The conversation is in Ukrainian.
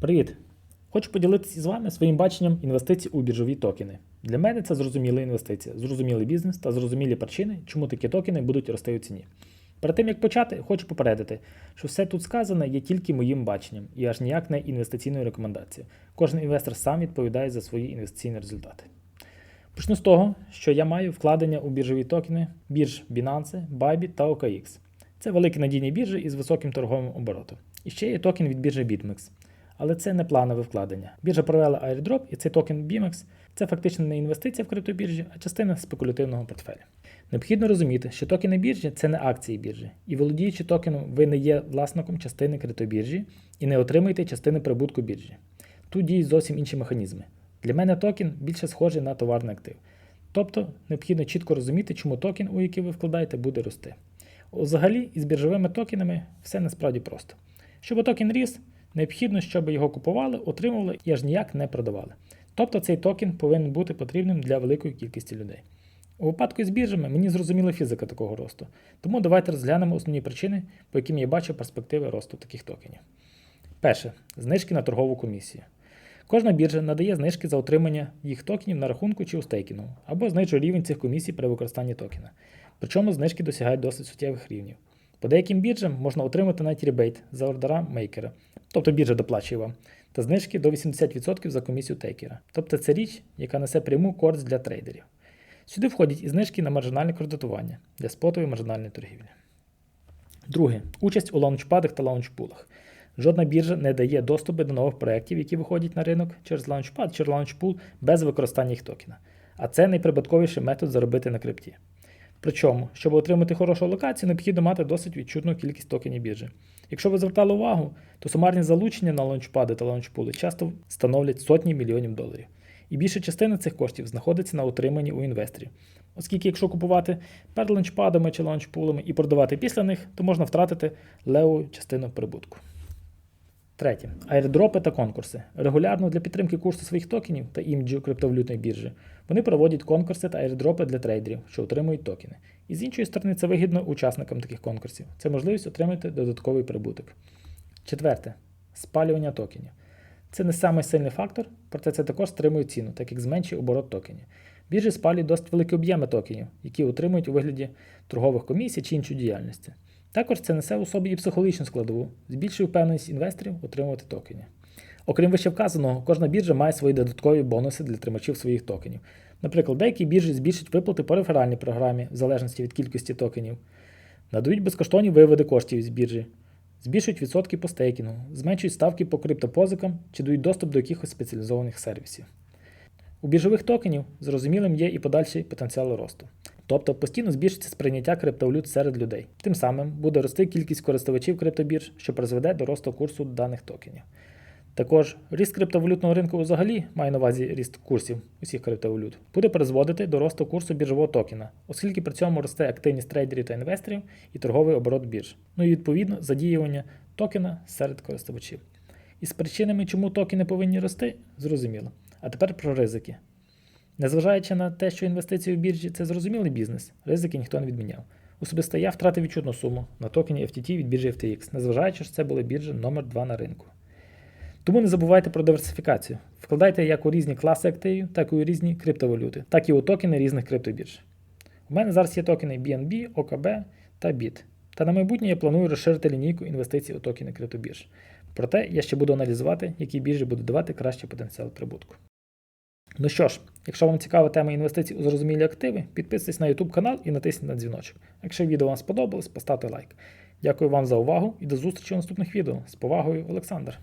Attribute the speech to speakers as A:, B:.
A: Привіт! Хочу поділитися з вами своїм баченням інвестицій у біржові токени. Для мене це зрозуміла інвестиція, зрозумілий бізнес та зрозумілі причини, чому такі токени будуть рости у ціні. Перед тим як почати, хочу попередити, що все тут сказане є тільки моїм баченням і аж ніяк не інвестиційною рекомендацією. Кожен інвестор сам відповідає за свої інвестиційні результати. Почну з того, що я маю вкладення у біржові токени бірж Binance, Bybit та OKX. Це великі надійні біржі із високим торговим оборотом. І ще є токен від біржі BitMEX. Але це не планове вкладення. Біржа провела airdrop, і цей токен BIMEX це фактично не інвестиція в криптобіржі, а частина спекулятивного портфеля. Необхідно розуміти, що токени біржі це не акції біржі, і володіючи токеном, ви не є власником частини криптобіржі і не отримуєте частини прибутку біржі. Тут діють зовсім інші механізми. Для мене токен більше схожий на товарний актив. Тобто необхідно чітко розуміти, чому токен, у який ви вкладаєте, буде рости. Взагалі, із біржовими токенами все насправді просто. Щоб токен ріс, необхідно, щоб його купували, отримували і аж ніяк не продавали. Тобто цей токен повинен бути потрібним для великої кількості людей. У випадку з біржами мені зрозуміла фізика такого росту, тому давайте розглянемо основні причини, по яким я бачу перспективи росту таких токенів. Перше знижки на торгову комісію. Кожна біржа надає знижки за отримання їх токенів на рахунку чи у стейкінгу, або знижує рівень цих комісій при використанні токена. Причому знижки досягають досить суттєвих рівнів. По деяким біржам можна отримати навіть ребейт за ордера мейкера, тобто біржа доплачує вам, та знижки до 80% за комісію тейкера. Тобто це річ, яка несе пряму користь для трейдерів. Сюди входять і знижки на маржинальне кредитування для спотової маржинальної торгівлі. Друге участь у лаунчпадах та лаунчпулах. Жодна біржа не дає доступу до нових проєктів, які виходять на ринок через лаунчпад чи лаунчпул без використання їх токена. А це найприбутковіший метод заробити на крипті. Причому, щоб отримати хорошу локацію, необхідно мати досить відчутну кількість токенів біржі. Якщо ви звертали увагу, то сумарні залучення на лаунчпади та лаунчпули часто становлять сотні мільйонів доларів. І більша частина цих коштів знаходиться на утриманні у інвесторів. Оскільки, якщо купувати перед лаунчпадами чи лаунчпулами і продавати після них, то можна втратити леву частину прибутку. Третє. Айрдропи та конкурси. Регулярно для підтримки курсу своїх токенів та іміджу криптовалютної біржі вони проводять конкурси та айрдропи для трейдерів, що отримують токени. І з іншої сторони, це вигідно учасникам таких конкурсів. Це можливість отримати додатковий прибуток. Четверте. Спалювання токенів. Це не самий сильний фактор, проте це також стримує ціну, так як зменшує оборот токенів. Біржі спалюють досить великі об'єми токенів, які отримують у вигляді торгових комісій чи іншої діяльності. Також це несе у собі і психологічну складову, збільшує впевненість інвесторів отримувати токени. Окрім вище вказаного, кожна біржа має свої додаткові бонуси для тримачів своїх токенів. Наприклад, деякі біржі збільшать виплати по реферальній програмі в залежності від кількості токенів, надають безкоштовні виводи коштів з біржі, збільшують відсотки по стейкінгу, зменшують ставки по криптопозикам чи дають доступ до якихось спеціалізованих сервісів. У біржових токенів зрозумілим є і подальший потенціал росту. Тобто постійно збільшиться сприйняття криптовалют серед людей. Тим самим буде рости кількість користувачів криптобірж, що призведе до росту курсу даних токенів. Також ріст криптовалютного ринку взагалі має на увазі ріст курсів усіх криптовалют, буде призводити до росту курсу біржового токена, оскільки при цьому росте активність трейдерів та інвесторів і торговий оборот бірж, ну і відповідно задіювання токена серед користувачів. Із причинами, чому токени повинні рости, зрозуміло. А тепер про ризики. Незважаючи на те, що інвестиції в біржі це зрозумілий бізнес, ризики ніхто не відміняв. Особисто я втратив відчутну суму на токені FTT від біржі FTX, незважаючи, що це була біржа номер 2 на ринку. Тому не забувайте про диверсифікацію. Вкладайте як у різні класи активів, так і у різні криптовалюти, так і у токени різних криптобірж. У мене зараз є токени BNB, OKB та BIT. Та на майбутнє я планую розширити лінійку інвестицій у токени криптобірж. Проте я ще буду аналізувати, які біржі будуть давати кращий потенціал прибутку. Ну що ж, якщо вам цікава тема інвестицій у зрозумілі активи, підписуйтесь на YouTube канал і натисніть на дзвіночок. Якщо відео вам сподобалось, поставте лайк. Дякую вам за увагу і до зустрічі у наступних відео. З повагою, Олександр.